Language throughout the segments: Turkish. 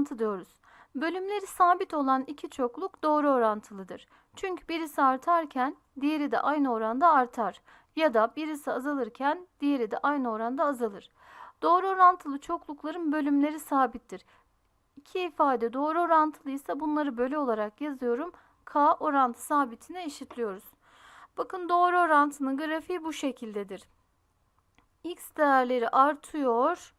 orantı diyoruz. Bölümleri sabit olan iki çokluk doğru orantılıdır. Çünkü birisi artarken diğeri de aynı oranda artar ya da birisi azalırken diğeri de aynı oranda azalır. Doğru orantılı çoklukların bölümleri sabittir. İki ifade doğru orantılıysa bunları bölü olarak yazıyorum. K orantı sabitine eşitliyoruz. Bakın doğru orantının grafiği bu şekildedir. X değerleri artıyor.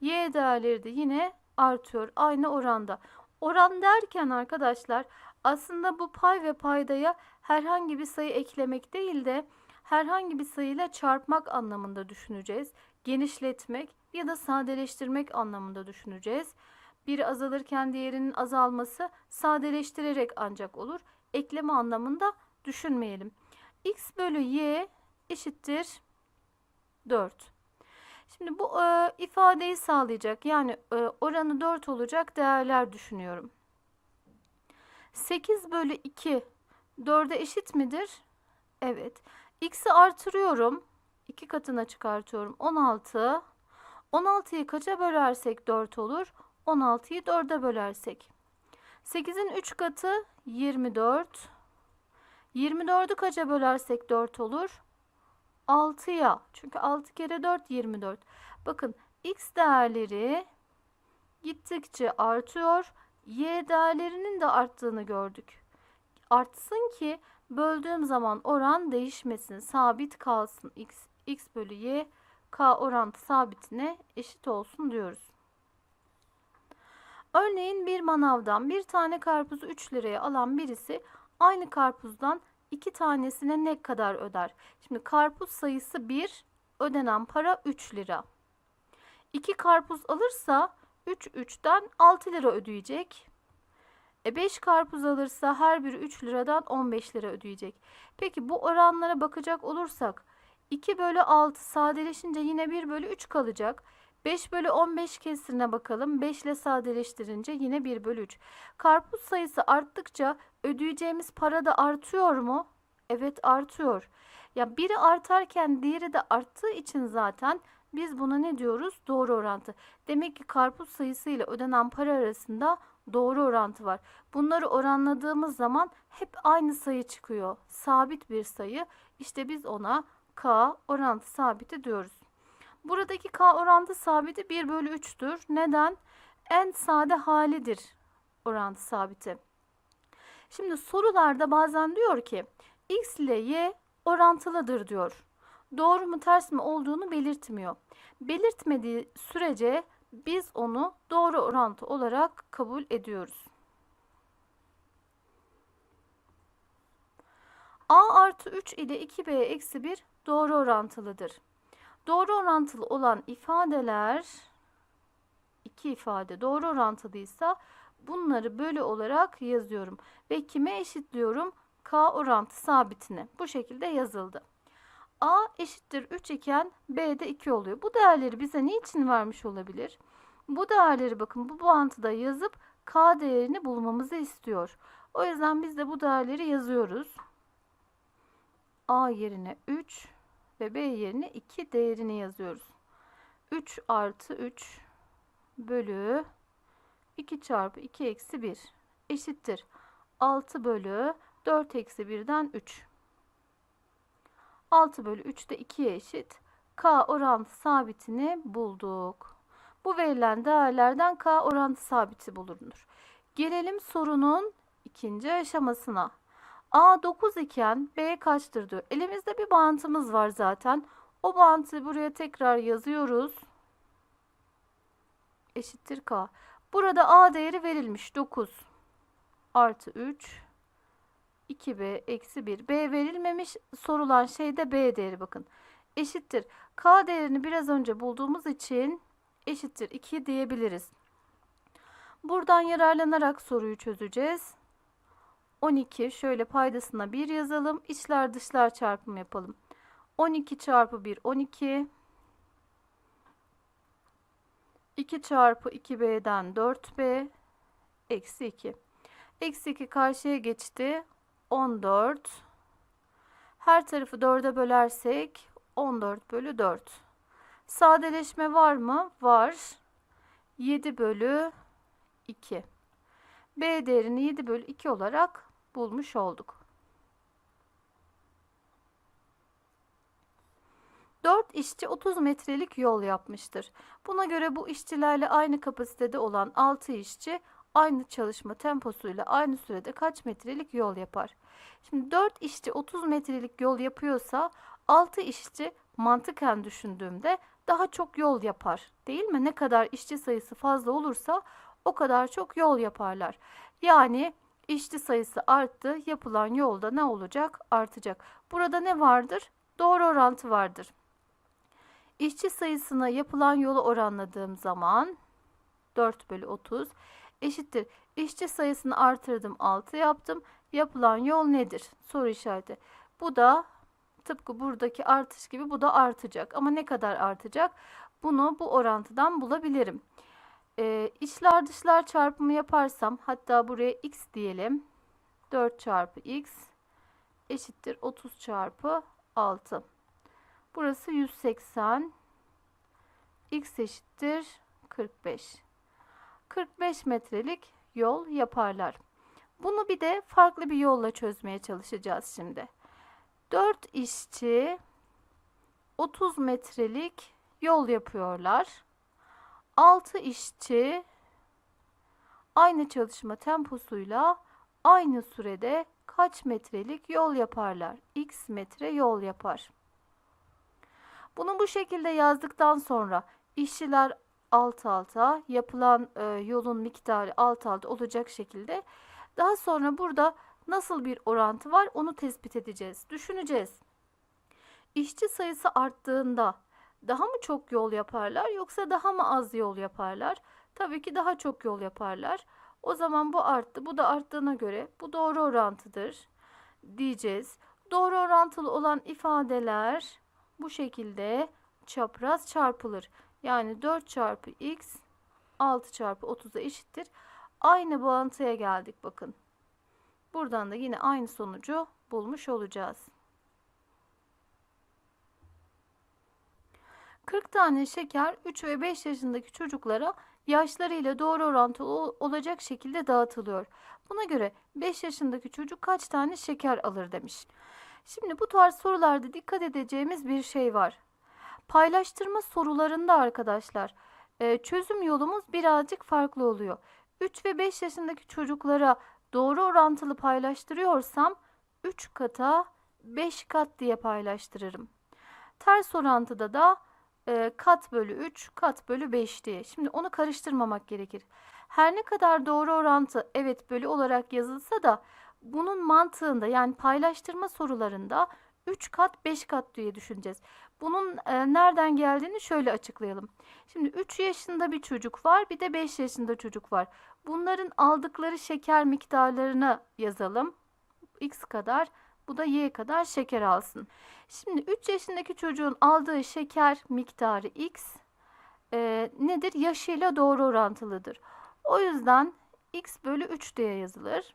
Y değerleri de yine artıyor. Aynı oranda. Oran derken arkadaşlar aslında bu pay ve paydaya herhangi bir sayı eklemek değil de herhangi bir sayıyla çarpmak anlamında düşüneceğiz. Genişletmek ya da sadeleştirmek anlamında düşüneceğiz. Biri azalırken diğerinin azalması sadeleştirerek ancak olur. Ekleme anlamında düşünmeyelim. x bölü y eşittir 4. Şimdi bu e, ifadeyi sağlayacak yani e, oranı 4 olacak değerler düşünüyorum. 8 bölü 2 4'e eşit midir? Evet. X'i artırıyorum. 2 katına çıkartıyorum. 16. 16'yı kaça bölersek 4 olur? 16'yı 4'e bölersek. 8'in 3 katı 24. 24'ü kaça bölersek 4 olur? 6'ya. Çünkü 6 kere 4 24. Bakın x değerleri gittikçe artıyor. Y değerlerinin de arttığını gördük. Artsın ki böldüğüm zaman oran değişmesin. Sabit kalsın. X, x bölü y k orantı sabitine eşit olsun diyoruz. Örneğin bir manavdan bir tane karpuzu 3 liraya alan birisi aynı karpuzdan iki tanesine ne kadar öder? Şimdi karpuz sayısı 1, ödenen para 3 lira. 2 karpuz alırsa 3 3'ten 6 lira ödeyecek. E 5 karpuz alırsa her biri 3 liradan 15 lira ödeyecek. Peki bu oranlara bakacak olursak 2 bölü 6 sadeleşince yine 1 bölü 3 kalacak. 5 bölü 15 kesirine bakalım. 5 ile sadeleştirince yine 1 bölü 3. Karpuz sayısı arttıkça ödeyeceğimiz para da artıyor mu? Evet artıyor. Ya biri artarken diğeri de arttığı için zaten biz buna ne diyoruz? Doğru orantı. Demek ki karpuz sayısı ile ödenen para arasında doğru orantı var. Bunları oranladığımız zaman hep aynı sayı çıkıyor. Sabit bir sayı. İşte biz ona K orantı sabiti diyoruz. Buradaki K orantı sabiti 1 bölü 3'tür. Neden? En sade halidir orantı sabiti. Şimdi sorularda bazen diyor ki x ile y orantılıdır diyor. Doğru mu ters mi olduğunu belirtmiyor. Belirtmediği sürece biz onu doğru orantı olarak kabul ediyoruz. a artı 3 ile 2b eksi 1 doğru orantılıdır. Doğru orantılı olan ifadeler iki ifade doğru orantılıysa bunları bölü olarak yazıyorum. Ve kime eşitliyorum? K orantı sabitine. Bu şekilde yazıldı. A eşittir 3 iken B de 2 oluyor. Bu değerleri bize niçin vermiş olabilir? Bu değerleri bakın bu bağıntıda yazıp K değerini bulmamızı istiyor. O yüzden biz de bu değerleri yazıyoruz. A yerine 3 ve B yerine 2 değerini yazıyoruz. 3 artı 3 bölü 2 çarpı 2 eksi 1 eşittir. 6 bölü 4 eksi 1'den 3. 6 bölü 3 de 2'ye eşit. K orantı sabitini bulduk. Bu verilen değerlerden K orantı sabiti bulunur. Gelelim sorunun ikinci aşamasına. A 9 iken B kaçtır diyor. Elimizde bir bağıntımız var zaten. O bağıntıyı buraya tekrar yazıyoruz. Eşittir K. Burada A değeri verilmiş 9 artı 3 2B eksi 1. B verilmemiş sorulan şey de B değeri bakın. Eşittir. K değerini biraz önce bulduğumuz için eşittir 2 diyebiliriz. Buradan yararlanarak soruyu çözeceğiz. 12 şöyle paydasına 1 yazalım. İçler dışlar çarpımı yapalım. 12 çarpı 1 12. 2 çarpı 2b'den 4b eksi 2. Eksi 2 karşıya geçti. 14. Her tarafı 4'e bölersek 14 bölü 4. Sadeleşme var mı? Var. 7 bölü 2. B değerini 7 bölü 2 olarak bulmuş olduk. 4 işçi 30 metrelik yol yapmıştır. Buna göre bu işçilerle aynı kapasitede olan 6 işçi aynı çalışma temposuyla aynı sürede kaç metrelik yol yapar? Şimdi 4 işçi 30 metrelik yol yapıyorsa 6 işçi mantıken düşündüğümde daha çok yol yapar. Değil mi? Ne kadar işçi sayısı fazla olursa o kadar çok yol yaparlar. Yani işçi sayısı arttı, yapılan yolda ne olacak? Artacak. Burada ne vardır? Doğru orantı vardır. İşçi sayısına yapılan yolu oranladığım zaman 4 bölü 30 eşittir. İşçi sayısını artırdım 6 yaptım. Yapılan yol nedir? Soru işareti. Bu da tıpkı buradaki artış gibi bu da artacak. Ama ne kadar artacak? Bunu bu orantıdan bulabilirim. Ee, içler dışlar çarpımı yaparsam hatta buraya x diyelim. 4 çarpı x eşittir 30 çarpı 6. Burası 180. X eşittir 45. 45 metrelik yol yaparlar. Bunu bir de farklı bir yolla çözmeye çalışacağız şimdi. 4 işçi 30 metrelik yol yapıyorlar. 6 işçi aynı çalışma temposuyla aynı sürede kaç metrelik yol yaparlar? X metre yol yapar. Bunu bu şekilde yazdıktan sonra işçiler alt alta yapılan e, yolun miktarı alt alta olacak şekilde daha sonra burada nasıl bir orantı var onu tespit edeceğiz. Düşüneceğiz. İşçi sayısı arttığında daha mı çok yol yaparlar yoksa daha mı az yol yaparlar? Tabii ki daha çok yol yaparlar. O zaman bu arttı. Bu da arttığına göre bu doğru orantıdır diyeceğiz. Doğru orantılı olan ifadeler bu şekilde çapraz çarpılır. Yani 4 çarpı x 6 çarpı 30'a eşittir. Aynı bağıntıya geldik bakın. Buradan da yine aynı sonucu bulmuş olacağız. 40 tane şeker 3 ve 5 yaşındaki çocuklara yaşlarıyla doğru orantılı olacak şekilde dağıtılıyor. Buna göre 5 yaşındaki çocuk kaç tane şeker alır demiş. Şimdi bu tarz sorularda dikkat edeceğimiz bir şey var. Paylaştırma sorularında arkadaşlar e, çözüm yolumuz birazcık farklı oluyor. 3 ve 5 yaşındaki çocuklara doğru orantılı paylaştırıyorsam 3 kata 5 kat diye paylaştırırım. Ters orantıda da e, kat bölü 3 kat bölü 5 diye. Şimdi onu karıştırmamak gerekir. Her ne kadar doğru orantı evet bölü olarak yazılsa da bunun mantığında yani paylaştırma sorularında 3 kat 5 kat diye düşüneceğiz. Bunun e, nereden geldiğini şöyle açıklayalım. Şimdi 3 yaşında bir çocuk var bir de 5 yaşında çocuk var. Bunların aldıkları şeker miktarlarını yazalım. X kadar bu da Y kadar şeker alsın. Şimdi 3 yaşındaki çocuğun aldığı şeker miktarı X e, nedir? Yaşıyla doğru orantılıdır. O yüzden X bölü 3 diye yazılır.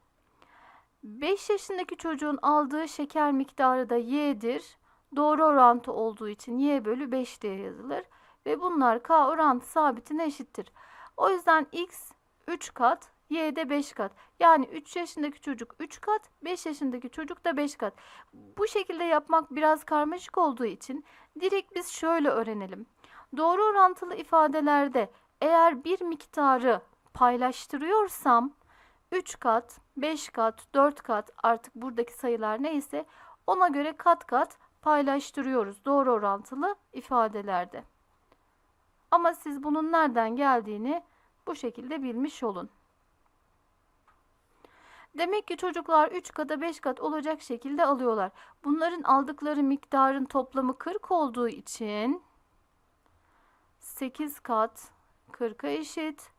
5 yaşındaki çocuğun aldığı şeker miktarı da y'dir. Doğru orantı olduğu için y bölü 5 diye yazılır. Ve bunlar k orantı sabitine eşittir. O yüzden x 3 kat, y de 5 kat. Yani 3 yaşındaki çocuk 3 kat, 5 yaşındaki çocuk da 5 kat. Bu şekilde yapmak biraz karmaşık olduğu için direkt biz şöyle öğrenelim. Doğru orantılı ifadelerde eğer bir miktarı paylaştırıyorsam 3 kat, 5 kat, 4 kat artık buradaki sayılar neyse ona göre kat kat paylaştırıyoruz doğru orantılı ifadelerde. Ama siz bunun nereden geldiğini bu şekilde bilmiş olun. Demek ki çocuklar 3 kata 5 kat olacak şekilde alıyorlar. Bunların aldıkları miktarın toplamı 40 olduğu için 8 kat 40'a eşit.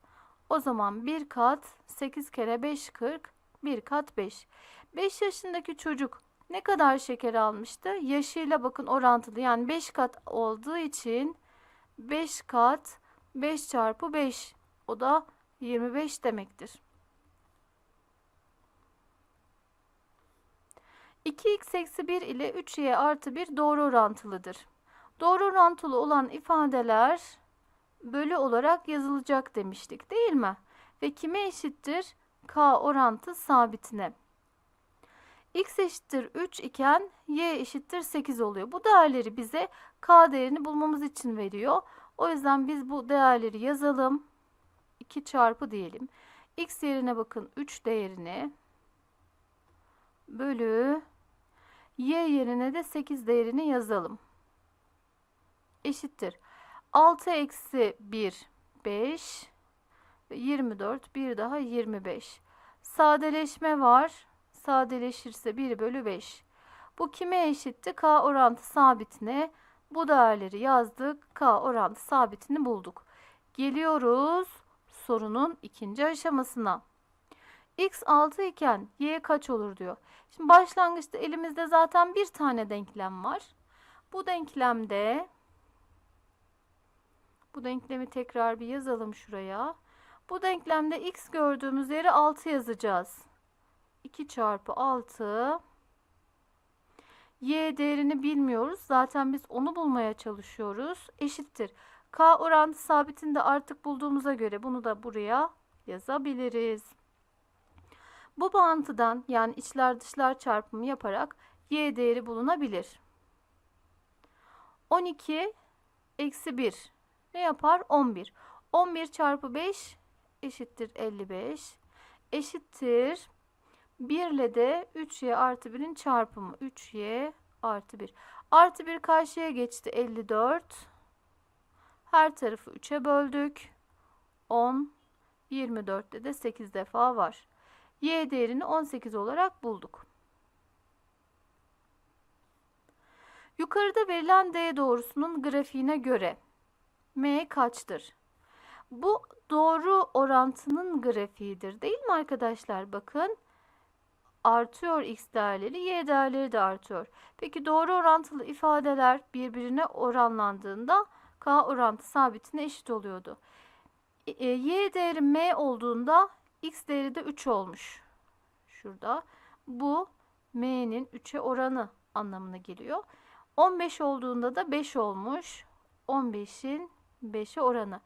O zaman 1 kat 8 kere 5 40. 1 kat 5. 5 yaşındaki çocuk ne kadar şeker almıştı? Yaşıyla bakın orantılı. Yani 5 kat olduğu için 5 kat 5 çarpı 5. O da 25 demektir. 2x eksi 1 ile 3y artı 1 doğru orantılıdır. Doğru orantılı olan ifadeler bölü olarak yazılacak demiştik değil mi? ve kime eşittir? K orantı sabitine. X eşittir 3 iken Y eşittir 8 oluyor. Bu değerleri bize K değerini bulmamız için veriyor. O yüzden biz bu değerleri yazalım. 2 çarpı diyelim. X yerine bakın 3 değerini bölü Y yerine de 8 değerini yazalım. Eşittir. 6 eksi 1 5 ve 24 bir daha 25. Sadeleşme var. Sadeleşirse 1 bölü 5. Bu kime eşitti? K orantı sabitine. Bu değerleri yazdık. K orantı sabitini bulduk. Geliyoruz sorunun ikinci aşamasına. X 6 iken Y kaç olur diyor. Şimdi başlangıçta elimizde zaten bir tane denklem var. Bu denklemde bu denklemi tekrar bir yazalım şuraya. Bu denklemde x gördüğümüz yere 6 yazacağız. 2 çarpı 6 y değerini bilmiyoruz. Zaten biz onu bulmaya çalışıyoruz. Eşittir. K orantı sabitini de artık bulduğumuza göre bunu da buraya yazabiliriz. Bu bağıntıdan yani içler dışlar çarpımı yaparak y değeri bulunabilir. 12 eksi 1 ne yapar? 11. 11 çarpı 5 eşittir 55. Eşittir. 1 ile de 3y artı 1'in çarpımı. 3y artı 1. Artı 1 karşıya geçti. 54. Her tarafı 3'e böldük. 10. 24'te de 8 defa var. Y değerini 18 olarak bulduk. Yukarıda verilen D doğrusunun grafiğine göre M kaçtır? Bu doğru orantının grafiğidir değil mi arkadaşlar? Bakın artıyor x değerleri, y değerleri de artıyor. Peki doğru orantılı ifadeler birbirine oranlandığında k orantı sabitine eşit oluyordu. E, y değeri m olduğunda x değeri de 3 olmuş. Şurada. Bu m'nin 3'e oranı anlamına geliyor. 15 olduğunda da 5 olmuş. 15'in 5'e oranı.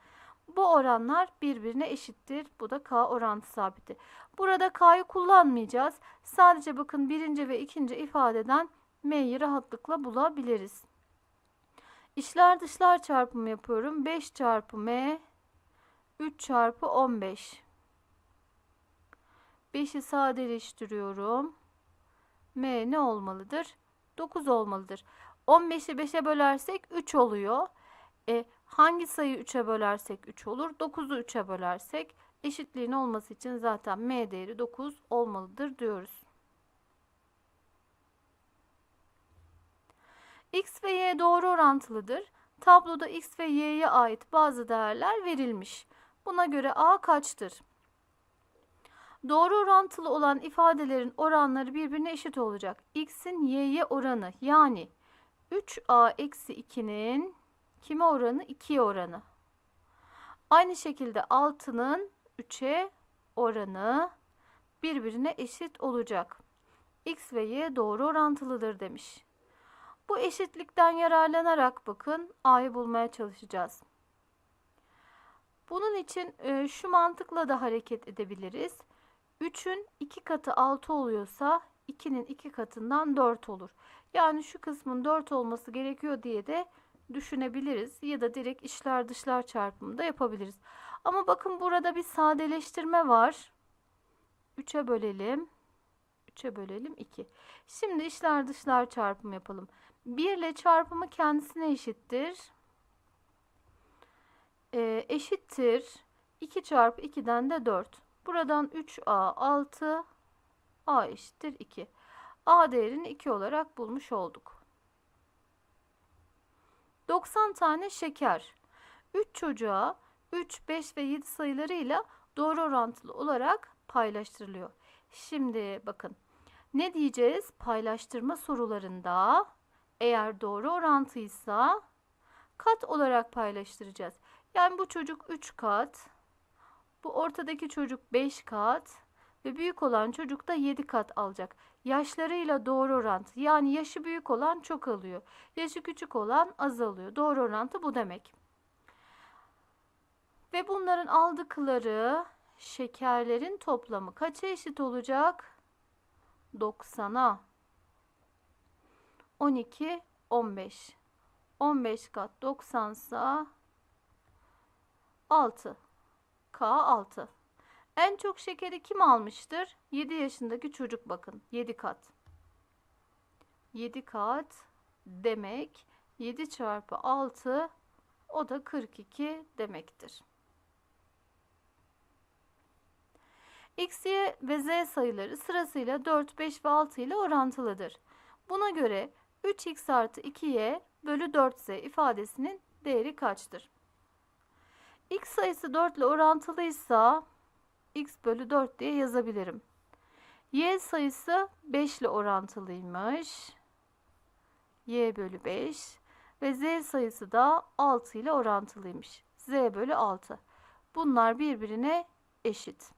Bu oranlar birbirine eşittir. Bu da K orantı sabiti. Burada K'yı kullanmayacağız. Sadece bakın birinci ve ikinci ifadeden M'yi rahatlıkla bulabiliriz. İşler dışlar çarpımı yapıyorum. 5 çarpı M 3 çarpı 15. 5'i sadeleştiriyorum. M ne olmalıdır? 9 olmalıdır. 15'i 5'e bölersek 3 oluyor. E, hangi sayı 3'e bölersek 3 olur? 9'u 3'e bölersek eşitliğin olması için zaten m değeri 9 olmalıdır diyoruz. x ve y doğru orantılıdır. Tabloda x ve y'ye ait bazı değerler verilmiş. Buna göre a kaçtır? Doğru orantılı olan ifadelerin oranları birbirine eşit olacak. x'in y'ye oranı yani 3a eksi 2'nin kime oranı? 2'ye oranı. Aynı şekilde 6'nın 3'e oranı birbirine eşit olacak. X ve Y doğru orantılıdır demiş. Bu eşitlikten yararlanarak bakın A'yı bulmaya çalışacağız. Bunun için e, şu mantıkla da hareket edebiliriz. 3'ün 2 katı 6 oluyorsa 2'nin 2 katından 4 olur. Yani şu kısmın 4 olması gerekiyor diye de düşünebiliriz ya da direkt içler dışlar çarpımı da yapabiliriz. Ama bakın burada bir sadeleştirme var. 3'e bölelim. 3'e bölelim 2. Şimdi içler dışlar çarpımı yapalım. 1 ile çarpımı kendisine eşittir. Ee, eşittir. 2 çarpı 2'den de 4. Buradan 3a 6 a eşittir 2. a değerini 2 olarak bulmuş olduk. 90 tane şeker. 3 çocuğa 3, 5 ve 7 sayılarıyla doğru orantılı olarak paylaştırılıyor. Şimdi bakın ne diyeceğiz? Paylaştırma sorularında eğer doğru orantıysa kat olarak paylaştıracağız. Yani bu çocuk 3 kat, bu ortadaki çocuk 5 kat ve büyük olan çocuk da 7 kat alacak. Yaşlarıyla doğru orantı. Yani yaşı büyük olan çok alıyor. Yaşı küçük olan az alıyor. Doğru orantı bu demek. Ve bunların aldıkları şekerlerin toplamı kaça eşit olacak? 90'a. 12, 15. 15 kat 90 sa 6. K 6. En çok şekeri kim almıştır? 7 yaşındaki çocuk bakın. 7 kat. 7 kat demek 7 çarpı 6 o da 42 demektir. X, Y ve Z sayıları sırasıyla 4, 5 ve 6 ile orantılıdır. Buna göre 3x artı 2y bölü 4z ifadesinin değeri kaçtır? x sayısı 4 ile orantılıysa x bölü 4 diye yazabilirim. y sayısı 5 ile orantılıymış. y bölü 5 ve z sayısı da 6 ile orantılıymış. z bölü 6. Bunlar birbirine eşit.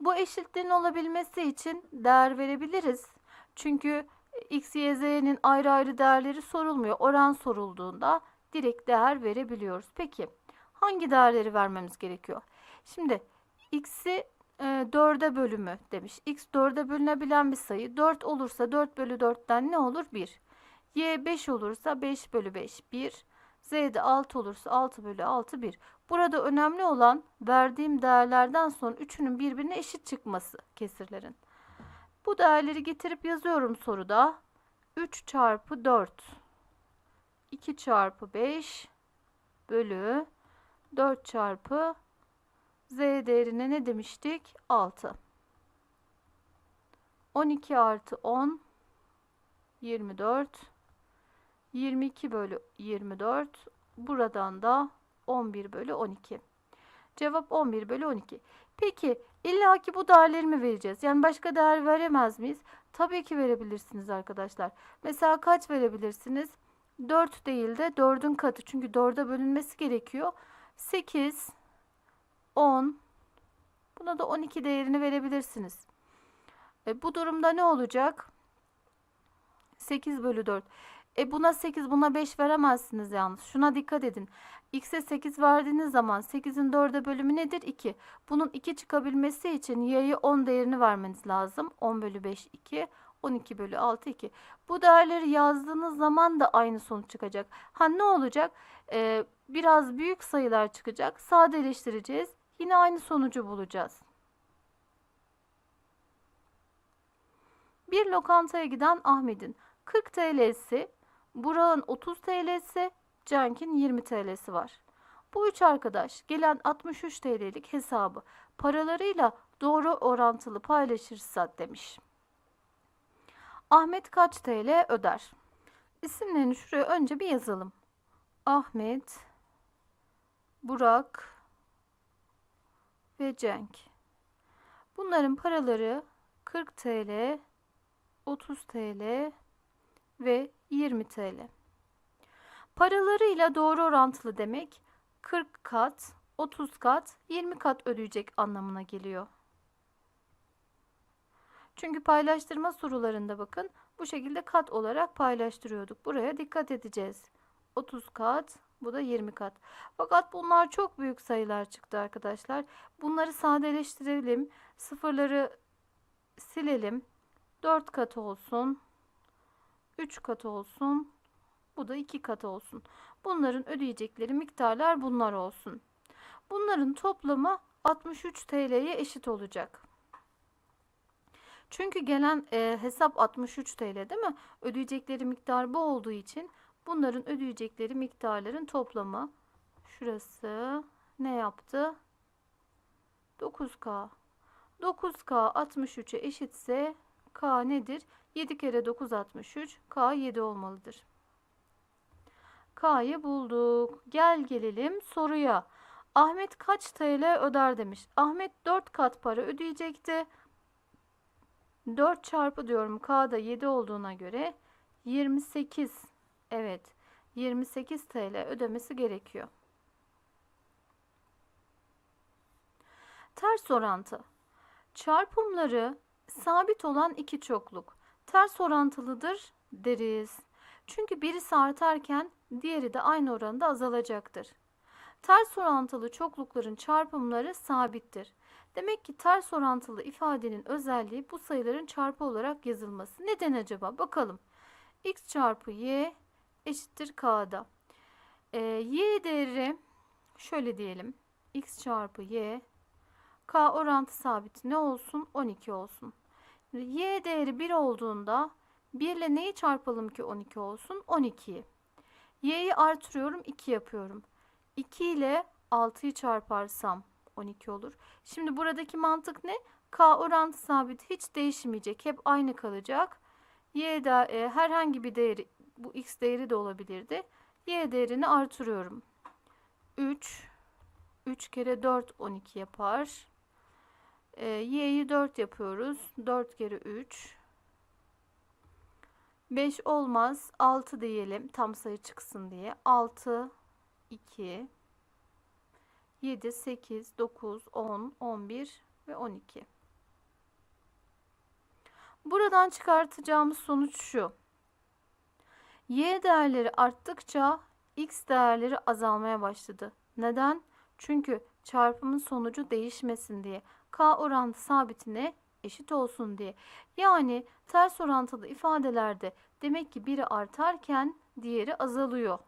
Bu eşitliğin olabilmesi için değer verebiliriz. Çünkü x, y, z'nin ayrı ayrı değerleri sorulmuyor. Oran sorulduğunda direkt değer verebiliyoruz. Peki hangi değerleri vermemiz gerekiyor? Şimdi x'i e, 4'e bölümü demiş. x 4'e bölünebilen bir sayı. 4 olursa 4 bölü 4'ten ne olur? 1. y 5 olursa 5 bölü 5 1. z'de 6 olursa 6 bölü 6 1. Burada önemli olan verdiğim değerlerden sonra üçünün birbirine eşit çıkması kesirlerin. Bu değerleri getirip yazıyorum soruda. 3 çarpı 4 2 çarpı 5 bölü 4 çarpı z değerine ne demiştik? 6. 12 artı 10 24 22 bölü 24 buradan da 11 bölü 12. Cevap 11 bölü 12. Peki illa ki bu değerleri mi vereceğiz? Yani başka değer veremez miyiz? Tabii ki verebilirsiniz arkadaşlar. Mesela kaç verebilirsiniz? 4 değil de 4'ün katı. Çünkü 4'e bölünmesi gerekiyor. 8, 10, buna da 12 değerini verebilirsiniz. E, bu durumda ne olacak? 8 bölü 4. E buna 8 buna 5 veremezsiniz yalnız. Şuna dikkat edin. X'e 8 verdiğiniz zaman 8'in 4'e bölümü nedir? 2. Bunun 2 çıkabilmesi için y'ye 10 değerini vermeniz lazım. 10 bölü 5 2. 12 bölü 6 2. Bu değerleri yazdığınız zaman da aynı sonuç çıkacak. Ha ne olacak? Ee, biraz büyük sayılar çıkacak. Sadeleştireceğiz. Yine aynı sonucu bulacağız. Bir lokantaya giden Ahmet'in 40 TL'si, Burak'ın 30 TL'si, Cenk'in 20 TL'si var. Bu üç arkadaş gelen 63 TL'lik hesabı paralarıyla doğru orantılı paylaşırsa demiş. Ahmet kaç TL öder? İsimlerini şuraya önce bir yazalım. Ahmet, Burak ve Cenk. Bunların paraları 40 TL, 30 TL ve 20 TL. Paralarıyla doğru orantılı demek 40 kat, 30 kat, 20 kat ödeyecek anlamına geliyor. Çünkü paylaştırma sorularında bakın bu şekilde kat olarak paylaştırıyorduk. Buraya dikkat edeceğiz. 30 kat, bu da 20 kat. Fakat bunlar çok büyük sayılar çıktı arkadaşlar. Bunları sadeleştirelim. Sıfırları silelim. 4 kat olsun. 3 kat olsun. Bu da 2 kat olsun. Bunların ödeyecekleri miktarlar bunlar olsun. Bunların toplamı 63 TL'ye eşit olacak. Çünkü gelen e, hesap 63 TL değil mi? Ödeyecekleri miktar bu olduğu için bunların ödeyecekleri miktarların toplamı şurası ne yaptı? 9K. 9K 63'e eşitse K nedir? 7 kere 9 63. K 7 olmalıdır. K'yı bulduk. Gel gelelim soruya. Ahmet kaç TL öder demiş. Ahmet 4 kat para ödeyecekti. 4 çarpı diyorum K'da 7 olduğuna göre 28 evet 28 TL ödemesi gerekiyor. Ters orantı. Çarpımları sabit olan iki çokluk ters orantılıdır deriz. Çünkü birisi artarken diğeri de aynı oranda azalacaktır. Ters orantılı çoklukların çarpımları sabittir. Demek ki ters orantılı ifadenin özelliği bu sayıların çarpı olarak yazılması. Neden acaba? Bakalım. x çarpı y eşittir k'da. Ee, y değeri şöyle diyelim. x çarpı y k orantı sabiti ne olsun? 12 olsun. Y değeri 1 olduğunda 1 ile neyi çarpalım ki 12 olsun? 12'yi. y'yi artırıyorum 2 yapıyorum. 2 ile 6'yı çarparsam 12 olur. Şimdi buradaki mantık ne? K orantı sabit hiç değişmeyecek. Hep aynı kalacak. Y da e, herhangi bir değeri bu x değeri de olabilirdi. Y değerini artırıyorum. 3 3 kere 4 12 yapar. E, y'yi 4 yapıyoruz. 4 kere 3 5 olmaz. 6 diyelim tam sayı çıksın diye. 6 2 7 8 9 10 11 ve 12. Buradan çıkartacağımız sonuç şu. Y değerleri arttıkça X değerleri azalmaya başladı. Neden? Çünkü çarpımın sonucu değişmesin diye. K orantı sabitine eşit olsun diye. Yani ters orantılı ifadelerde demek ki biri artarken diğeri azalıyor.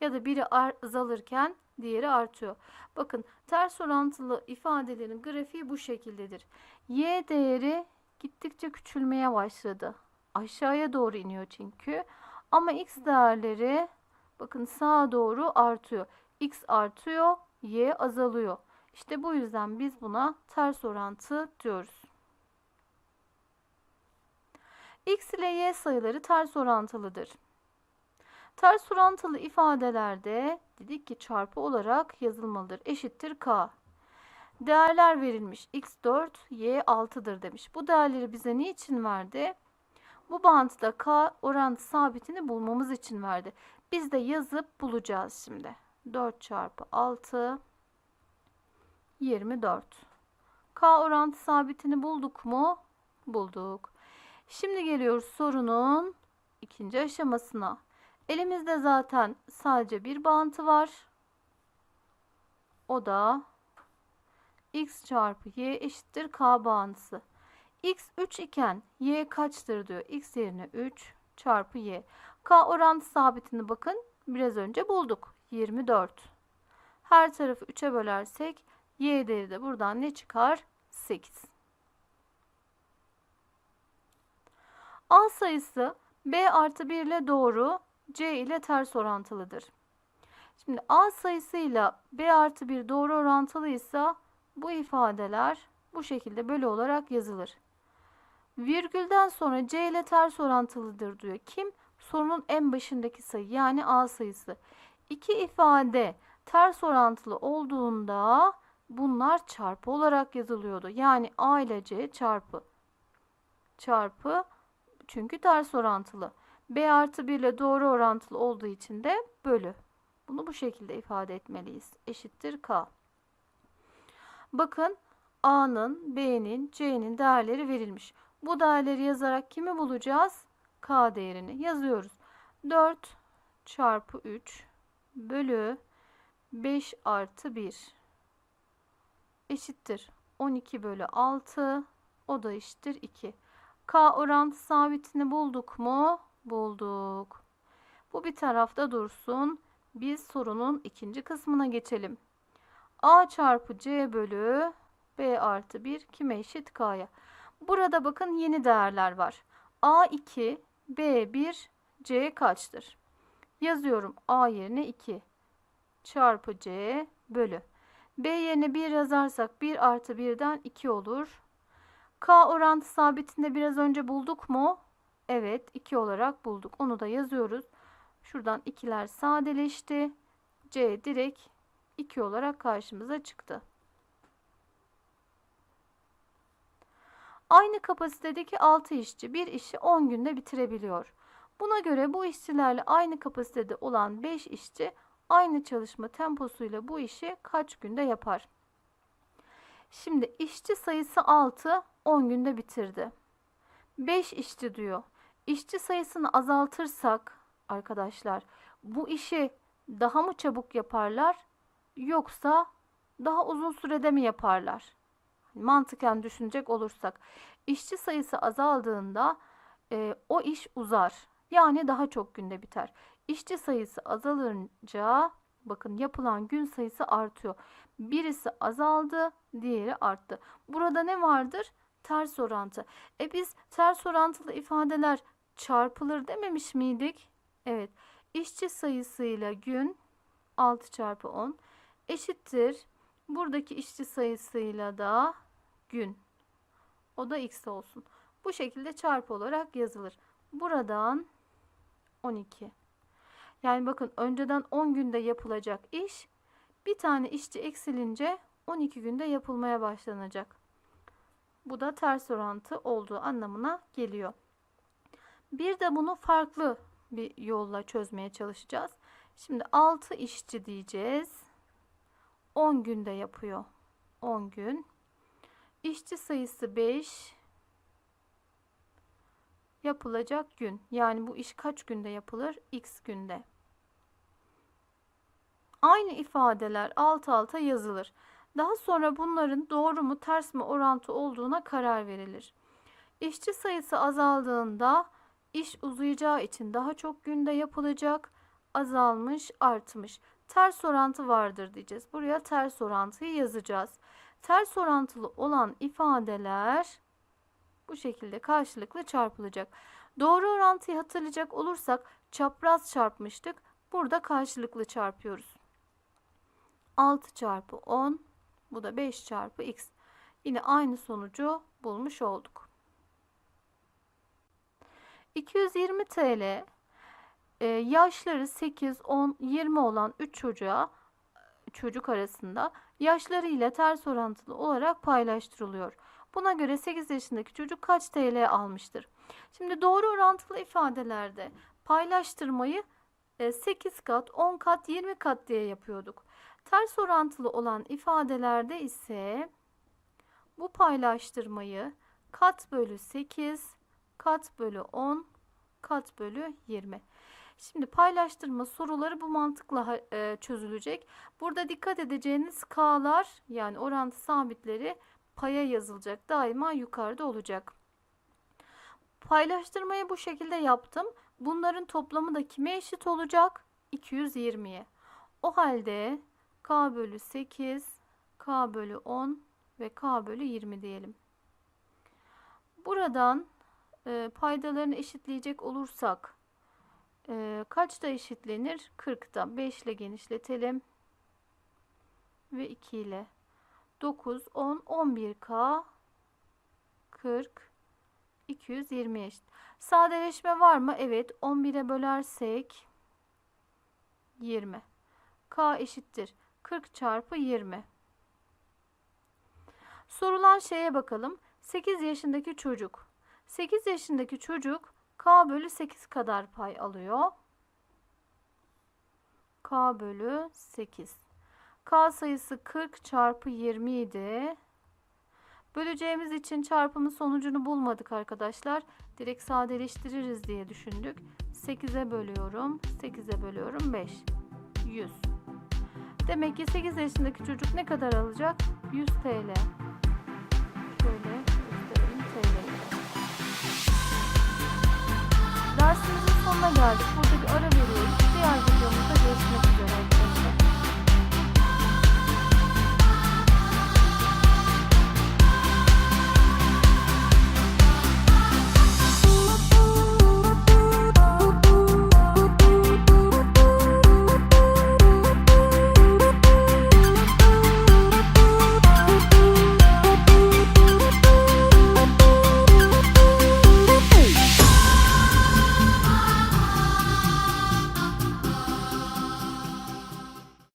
Ya da biri azalırken diğeri artıyor. Bakın ters orantılı ifadelerin grafiği bu şekildedir. Y değeri gittikçe küçülmeye başladı. Aşağıya doğru iniyor çünkü. Ama x değerleri bakın sağa doğru artıyor. x artıyor, y azalıyor. İşte bu yüzden biz buna ters orantı diyoruz. x ile y sayıları ters orantılıdır. Ters orantılı ifadelerde dedik ki çarpı olarak yazılmalıdır. Eşittir k. Değerler verilmiş. x 4, y 6'dır demiş. Bu değerleri bize niçin verdi? Bu bantta k orantı sabitini bulmamız için verdi. Biz de yazıp bulacağız şimdi. 4 çarpı 6 24. K orantı sabitini bulduk mu? Bulduk. Şimdi geliyoruz sorunun ikinci aşamasına. Elimizde zaten sadece bir bağıntı var. O da x çarpı y eşittir k bağıntısı. X 3 iken y kaçtır diyor. x yerine 3 çarpı y. K orantı sabitini bakın biraz önce bulduk. 24. Her tarafı 3'e bölersek y değeri de buradan ne çıkar? 8. A sayısı B artı 1 ile doğru C ile ters orantılıdır. Şimdi A sayısıyla B artı 1 doğru orantılıysa bu ifadeler bu şekilde bölü olarak yazılır. Virgülden sonra C ile ters orantılıdır diyor. Kim? Sorunun en başındaki sayı yani A sayısı. İki ifade ters orantılı olduğunda bunlar çarpı olarak yazılıyordu. Yani A ile C çarpı. Çarpı çünkü ters orantılı. B artı 1 ile doğru orantılı olduğu için de bölü. Bunu bu şekilde ifade etmeliyiz. Eşittir K. Bakın A'nın, B'nin, C'nin değerleri verilmiş. Bu değerleri yazarak kimi bulacağız? K değerini yazıyoruz. 4 çarpı 3 bölü 5 artı 1 eşittir. 12 bölü 6 o da eşittir 2. K orantı sabitini bulduk mu? Bulduk. Bu bir tarafta dursun. Biz sorunun ikinci kısmına geçelim. A çarpı C bölü B artı 1 kime eşit K'ya? Burada bakın yeni değerler var. A2, B1, C kaçtır? Yazıyorum A yerine 2 çarpı C bölü. B yerine 1 yazarsak 1 artı 1'den 2 olur. K orantı sabitinde biraz önce bulduk mu? Evet 2 olarak bulduk. Onu da yazıyoruz. Şuradan ikiler sadeleşti. C direkt 2 olarak karşımıza çıktı. Aynı kapasitedeki 6 işçi bir işi 10 günde bitirebiliyor. Buna göre bu işçilerle aynı kapasitede olan 5 işçi aynı çalışma temposuyla bu işi kaç günde yapar? Şimdi işçi sayısı 6, 10 günde bitirdi. 5 işçi diyor. İşçi sayısını azaltırsak arkadaşlar bu işi daha mı çabuk yaparlar? yoksa daha uzun sürede mi yaparlar? Mantıken düşünecek olursak işçi sayısı azaldığında e, o iş uzar. Yani daha çok günde biter. İşçi sayısı azalınca bakın yapılan gün sayısı artıyor. Birisi azaldı, diğeri arttı. Burada ne vardır? Ters orantı. E biz ters orantılı ifadeler çarpılır dememiş miydik? Evet. İşçi sayısıyla gün 6 çarpı 10 eşittir. Buradaki işçi sayısıyla da gün. O da x olsun. Bu şekilde çarpı olarak yazılır. Buradan 12. Yani bakın önceden 10 günde yapılacak iş bir tane işçi eksilince 12 günde yapılmaya başlanacak. Bu da ters orantı olduğu anlamına geliyor. Bir de bunu farklı bir yolla çözmeye çalışacağız. Şimdi 6 işçi diyeceğiz. 10 günde yapıyor. 10 gün. İşçi sayısı 5. Yapılacak gün. Yani bu iş kaç günde yapılır? X günde. Aynı ifadeler alt alta yazılır. Daha sonra bunların doğru mu ters mi orantı olduğuna karar verilir. İşçi sayısı azaldığında iş uzayacağı için daha çok günde yapılacak. Azalmış, artmış. Ters orantı vardır diyeceğiz. Buraya ters orantıyı yazacağız. Ters orantılı olan ifadeler bu şekilde karşılıklı çarpılacak. Doğru orantıyı hatırlayacak olursak çapraz çarpmıştık. Burada karşılıklı çarpıyoruz. 6 çarpı 10 bu da 5 çarpı x. Yine aynı sonucu bulmuş olduk. 220 TL e, yaşları 8, 10, 20 olan 3 çocuğa çocuk arasında yaşları ile ters orantılı olarak paylaştırılıyor. Buna göre 8 yaşındaki çocuk kaç TL almıştır? Şimdi doğru orantılı ifadelerde paylaştırmayı 8 kat, 10 kat, 20 kat diye yapıyorduk. Ters orantılı olan ifadelerde ise bu paylaştırmayı kat bölü 8, kat bölü 10, kat bölü 20. Şimdi paylaştırma soruları bu mantıkla e, çözülecek. Burada dikkat edeceğiniz k'lar yani orantı sabitleri paya yazılacak. Daima yukarıda olacak. Paylaştırmayı bu şekilde yaptım. Bunların toplamı da kime eşit olacak? 220'ye. O halde k bölü 8, k bölü 10 ve k bölü 20 diyelim. Buradan e, paydalarını eşitleyecek olursak e, kaçta eşitlenir? 40'ta. 5 ile genişletelim. Ve 2 ile. 9, 10, 11K 40 220 eşit. Sadeleşme var mı? Evet. 11'e bölersek 20. K eşittir. 40 çarpı 20. Sorulan şeye bakalım. 8 yaşındaki çocuk. 8 yaşındaki çocuk K bölü 8 kadar pay alıyor. K bölü 8. K sayısı 40 çarpı 20 idi. Böleceğimiz için çarpımın sonucunu bulmadık arkadaşlar. Direkt sadeleştiririz diye düşündük. 8'e bölüyorum. 8'e bölüyorum 5. 100. Demek ki 8 yaşındaki çocuk ne kadar alacak? 100 TL. Dersimizin sonuna geldik. Burada bir ara veriyoruz. Diğer videomuzda görüşmek üzere.